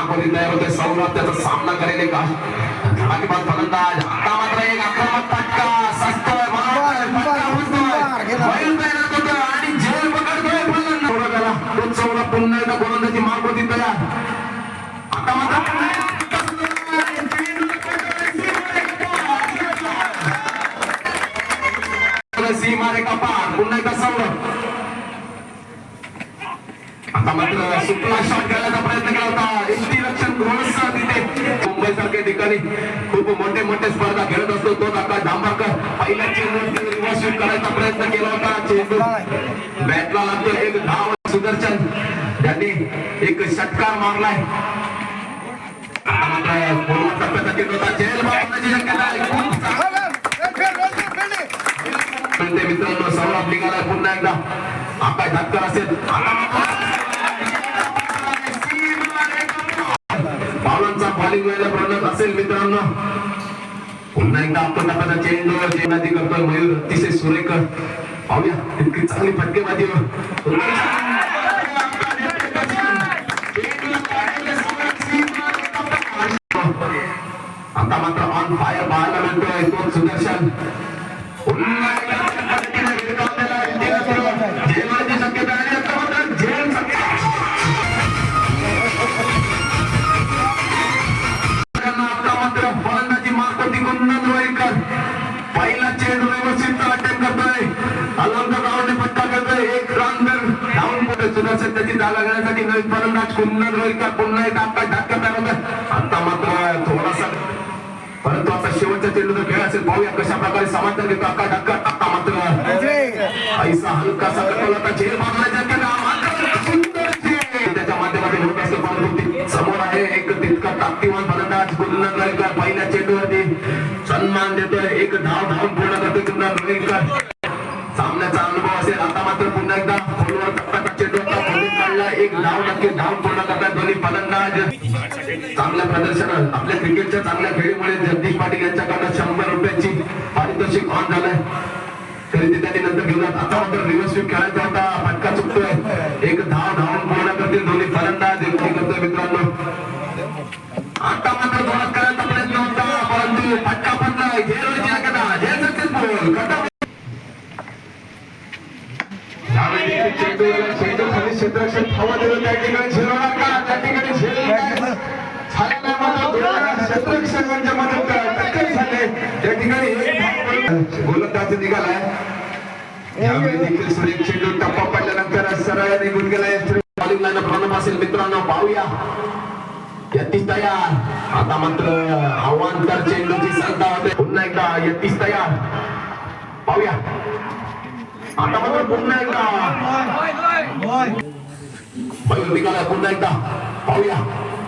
मार्गमध्ये तयार होते सौरभ त्याचा सामना करेल का फलंदाज. आता मात्र एक आक्रमक फटका. होतोय. आणि झेल पकडतोय फलंदाज. सौरभला दोन सौरभ पुन्हा एकदा गोलंदाजी मार्गमध्ये तयार. आता मात्र सीमा रेखा पार पुन्हा एकदा सौरभ. आता मात्र सुपला ठिकाणी खूप मोठे मोठे स्पर्धा खेळत असतो. तो आकाश डांबरकर पहिल्या चेंडूवरती रिव्हर्स स्वीप करायचा प्रयत्न केला होता. चेंडू बॅटला लागतो. एक धाव सुदर्शन. त्यांनी एक षटकार मारलाय. आता मात्र पूर्व टप्प्याचा चेंडू होता. जेल मारण्याची शक्यता आहे. मित्रांनो सौरभ निघालाय पुन्हा एकदा. आकाश धक्कर असेल. आता पावलांचा बॉलिंग व्हायला प्रणत असेल मित्रांनो. पुन्हा एकदा आपण टाकायचा चेंडूवर जेवणाची करतोय मयूर अतिशय सुरेख पाहूया इतकी चांगली फटकेबाजी आता मात्र ऑन फायर पाहायला मिळतोय तो सुदर्शन. पुन्हा एकदा एक आपला धक्का तयार आता मात्र थोडासा परंतु आता शेवटच्या चेंडूचा खेळ असेल पाहूया कशा प्रकारे समांतर घेतो अक्का धक्का आता मात्र ऐसा हलकासा कटोला आता झेल मारण्याच्या त्याच्या माध्यमातून होत असतो परंतु समोर आहे एक तितका ताकदीवान फलंदाज. कुंदन रविकर पहिल्या चेंडूवरती सन्मान देतोय. एक धाव धावून पूर्ण करतोय. कुंदन रविकर एक धाव पूर्ण करतात दोन्ही फलंदाज चांगल्या प्रदर्शनात आपल्या क्रिकेटच्या चांगल्या खेळीमुळे जगदीश पाटील यांच्याकडनं शंभर रुपयाची पारितोषिक ऑन झालंय. खरेदी त्यांनी नंतर घेऊन आता मात्र रिव्हर्स स्वीप खेळायचा होता फटका चुकतोय. एक धाव धावून पूर्ण करतील दोन्ही फलंदाज एकटी करतोय मित्रांनो. आता मात्र जोरात करायचा प्रयत्न होता परंतु फटका पडलाय. झेल शक्यता झेल सक्सेसफुल कटा यावेळी देखील चेंडूला चेंडू खाली क्षेत्ररक्षण गोलंदाज निघालाय. यावेळी देखील सुरेख चेंडू टप्पा पडल्यानंतर सरळ निघून गेलाय बॉलिंग लाईन प्रणव असेल. मित्रांनो पाहूया. यतीश तयार. आता मात्र आव्हानकर चेंडूची संख्या होते. पुन्हा एकदा यतीश तयार. पाहूया. आता मात्र पुन्हा एकदा. निघाला पुन्हा एकदा. पाहूया.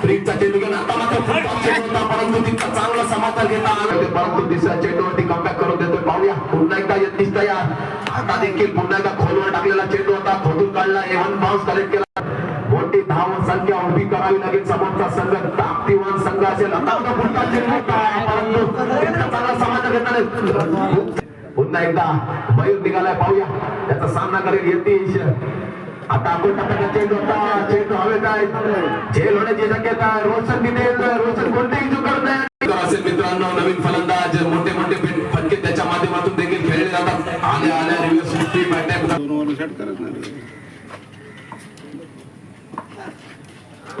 फ्रीजचा चेंडू घेऊन आता मात्र होता परंतु तिथं चांगला समाधान घेता आला. परंतु तिसऱ्या चेंडूवरती कमबॅक करून देतोय. पाहूया. पुन्हा एकदा यतीश तयार. आता देखील पुन्हा एकदा खोलवर टाकलेला चेंडू होता खोदून काढला. एव्हन बाउन्स कलेक्ट केला. मोठी धाव संख्या उभी करावी लागेल समोरचा संघ. ताकदीवान संघ असेल. आता पुढचा चेंडू होता परंतु तितका चांगला समाधान घेता नाही. पुन्हा एकदा मयूर निघालाय. पाहूया. त्याचा सामना करेल यतीश. आता आपण टाकायचा चेंडू होता. चेंडू हवेत आहे झेल होण्याची शक्यता रोशन तिथे रोशन कोणतेही चूक करत नाही. तर असेल मित्रांनो नवीन फलंदाज. मोठे मोठे फट- फटके त्याच्या माध्यमातून देखील खेळले जातात. आल्या आल्या रिव्हर्स फिफ्टी अटॅक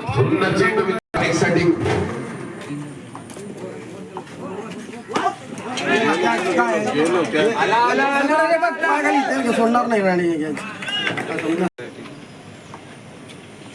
सुंदर चेंडू साठी सोडणार नाही राणी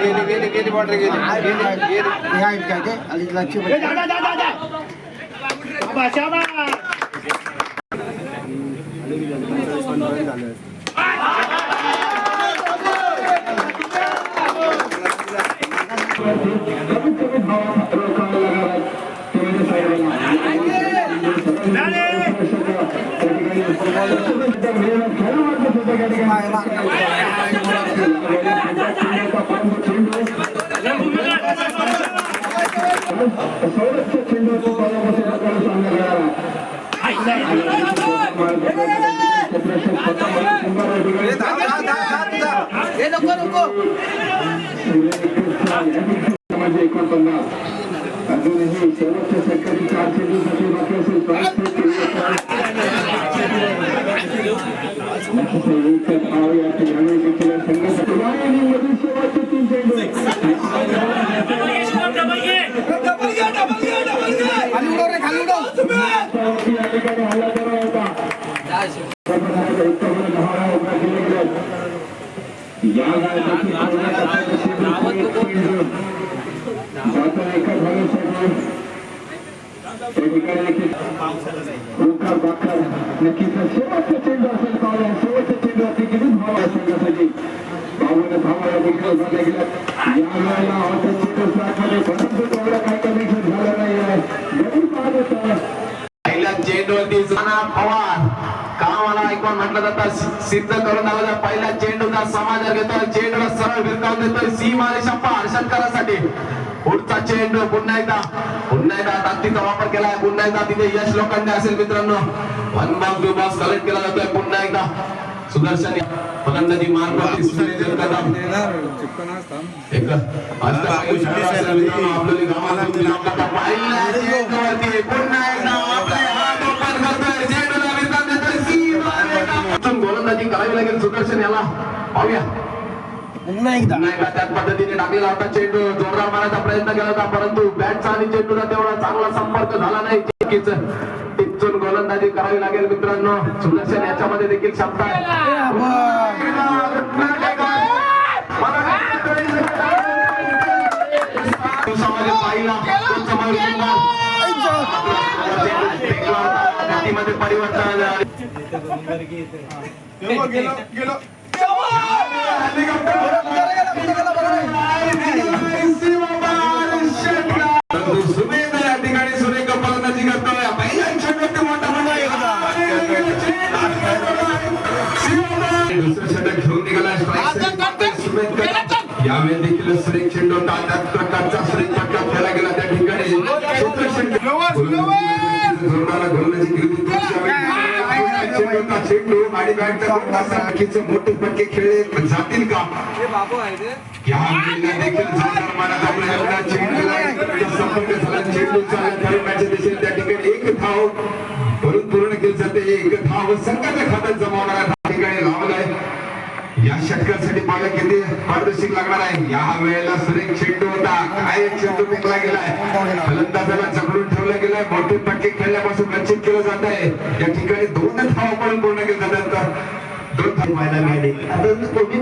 गेली गेली गेली बॉर्डर गेली गेली गेली हे आहेत काय ते आणि लक्ष Thank you. धाव, त्या ठिकाणी देखील ओंकार बाकर नक्कीच शेवटचा चेंडू असेल पावला शेवटच्या चेंडू अति किती धाव आहे संघासाठी बावन्न धावा या देखील झाल्या गेल्या या वेळेला हॉटेल चित्र स्लॅटमध्ये परंतु तेवढं काही कनेक्शन झालं नाही आहे जरी पाहत होता पहिल्या चेंडूवरती जाना पवार कामाला ऐकून म्हटलं जातं सि- सिद्ध करून दाखवलं पहिल्या चेंडूचा समाचार घेतोय चेंडूला सरळ भिरकावून देतोय सीमा रेषा पार षटकारासाठी पुढचा चेंडू पुन्हा एकदा पुन्हा एकदा ताकदीचा वापर केलाय पुन्हा एकदा तिथे यश लोखंडे असेल मित्रांनो. One box two box collect केला जातोय पुन्हा एकदा. सुदर्शन फलंदाजी मार्ग सुनील करावी लागेल सुदर्शन याला. पाहूया. पुन्हा एकदा. त्याच पद्धतीने टाकलेला होता चेंडू. जोरदार मारायचा प्रयत्न केला होता परंतु बॅटचा आणि तेवढा चांगला संपर्क झाला नाही. तिथून गोलंदाजी करावी लागेल मित्रांनो. सुदर्शन याच्यामध्ये देखील क्षमता दिवसामध्ये पाहिला. परिवर्तन स्ट्राईक सुमेध कदम. यावेळी देखील सुरेख चेंडू त्याच प्रकारचा सुरेख फटका खेळला गेला त्या ठिकाणी चेंडू आणि बाकीचे मोठे खेळले जातील का या मुलीला देखील आपल्या एवढा संपर्क झाला मॅच त्या ठिकाणी एक धाव भरून पूर्ण केली जाते एक धाव संघाच्या खात्यात जमावणारा त्या ठिकाणी लावलाय. या षटकासाठी मला किती? पारदर्शक लागणार आहे. या वेळेला सुरेख चेंडू होता. काय एक चेंडू फेकला गेलाय? फलंदाजाला जखडून ठेवला गेलाय. मोठे फटके खेळण्यापासून वंचित केलं जात आहे. या ठिकाणी दोन धाव पण पूर्ण केले जातात. दोन धाव पाहायला मिळाले आता कोणी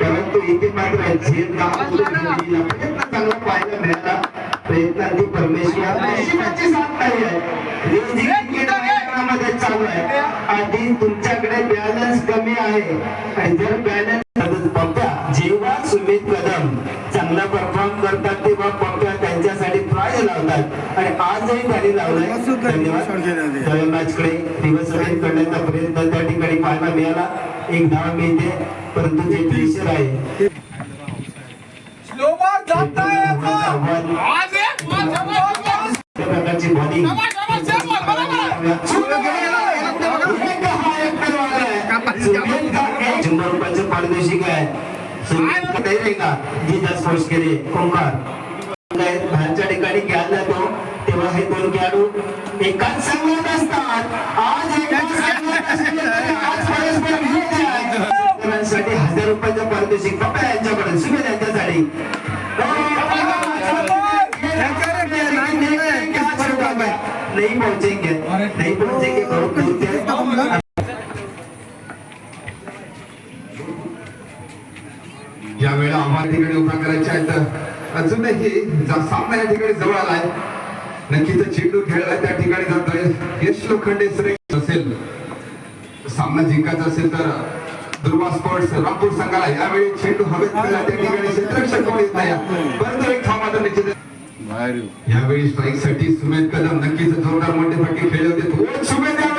परंतु इथे मात्र झेल गावातून मुलीला प्रयत्न चांगला पाहायला मिळाला. प्रयत्नांती परमेश्वर नशिबाची साथ नाही आहे रेंजिंग क्रिकेट मैदानामध्ये चालू आहे. आधी तुमच्याकडे बॅलन्स कमी आहे. आणि जर बॅलन्स पप्प्या जेव्हा सुमित कदम चांगला परफॉर्म करतात तेव्हा पप्प्या त्यांच्यासाठी प्राइज लावतात. आणि आजही त्यांनी लावलाय. धन्यवाद. फलंदाजकडे दिवस करण्याचा प्रयत्न त्या ठिकाणी पाहायला मिळाला. एक धाव मिळते परंतु जे प्रेशर आहे. प्रकारची बॉलिंग शंभर रुपयाचं आहे. सुनील तयारी का? जी दस केले कोंकार बाहेरच्या ठिकाणी खेळायला तो तेव्हा हे दोन खेळाडू एकाच संघात असतात. आज. खेळासाठी हजार रुपयाचं पारितोषिक पप्पा यांच्याकडे सुमेध यांच्यासाठी नहीं पहुंचेंगे. नहीं पहुंचेंगे. बहुत दूर से या वेळा आम्हाला ठिकाणी उभा करायच्या आहेत. अजूनही सामना या ठिकाणी जवळ आलाय नक्कीच चेंडू खेळला त्या ठिकाणी जातोय यश लोखंडे श्रेय असेल. सामना जिंकायचा असेल तर दुर्वा स्पोर्ट्स रामपूर संघाला यावेळी चेंडू हवेत गेला त्या ठिकाणी क्षेत्ररक्षक कोण येत नाही. परंतु एक धाव मात्र निश्चित. यावेळी स्ट्राईकसाठी सुमेध कदम नक्कीच जोरदार मोठे फटके खेळले होते. चेंडू